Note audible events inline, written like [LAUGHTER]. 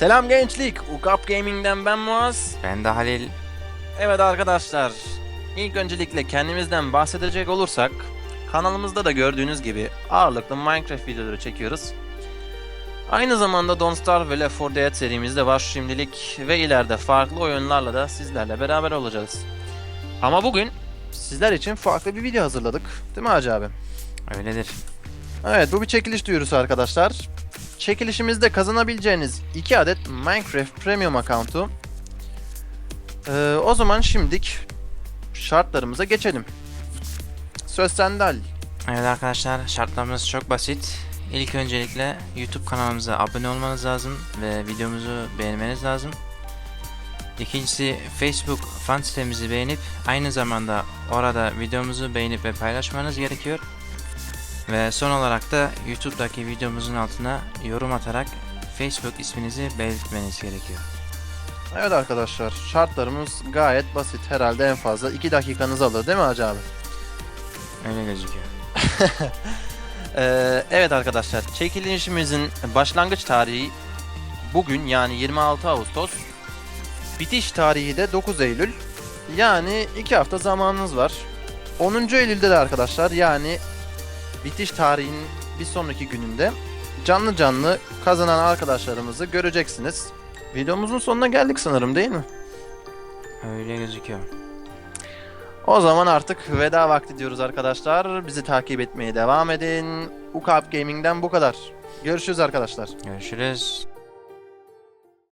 Selam gençlik. Ukap Gaming'den ben Muaz. Ben de Halil. Evet arkadaşlar. İlk öncelikle kendimizden bahsedecek olursak kanalımızda da gördüğünüz gibi ağırlıklı Minecraft videoları çekiyoruz. Aynı zamanda Don't Starve ve Left 4 Dead serimiz de var şimdilik ve ileride farklı oyunlarla da sizlerle beraber olacağız. Ama bugün sizler için farklı bir video hazırladık. Değil mi Hacı abi? Öyledir. Evet bu bir çekiliş duyurusu arkadaşlar. Çekilişimizde kazanabileceğiniz 2 adet Minecraft Premium account'u. Ee, o zaman şimdilik şartlarımıza geçelim. Söz sende Halil. Evet arkadaşlar şartlarımız çok basit. İlk öncelikle YouTube kanalımıza abone olmanız lazım ve videomuzu beğenmeniz lazım. İkincisi Facebook fan sitemizi beğenip aynı zamanda orada videomuzu beğenip ve paylaşmanız gerekiyor. Ve son olarak da YouTube'daki videomuzun altına yorum atarak Facebook isminizi belirtmeniz gerekiyor. Evet arkadaşlar şartlarımız gayet basit. Herhalde en fazla 2 dakikanızı alır değil mi Hacı abi? Öyle gözüküyor. [LAUGHS] Ee, evet arkadaşlar çekilişimizin başlangıç tarihi bugün yani 26 Ağustos. Bitiş tarihi de 9 Eylül. Yani 2 hafta zamanınız var. 10. Eylül'de de arkadaşlar yani bitiş tarihinin bir sonraki gününde canlı canlı kazanan arkadaşlarımızı göreceksiniz. Videomuzun sonuna geldik sanırım değil mi? Öyle gözüküyor. O zaman artık veda vakti diyoruz arkadaşlar. Bizi takip etmeye devam edin. Ukap Gaming'den bu kadar. Görüşürüz arkadaşlar. Görüşürüz.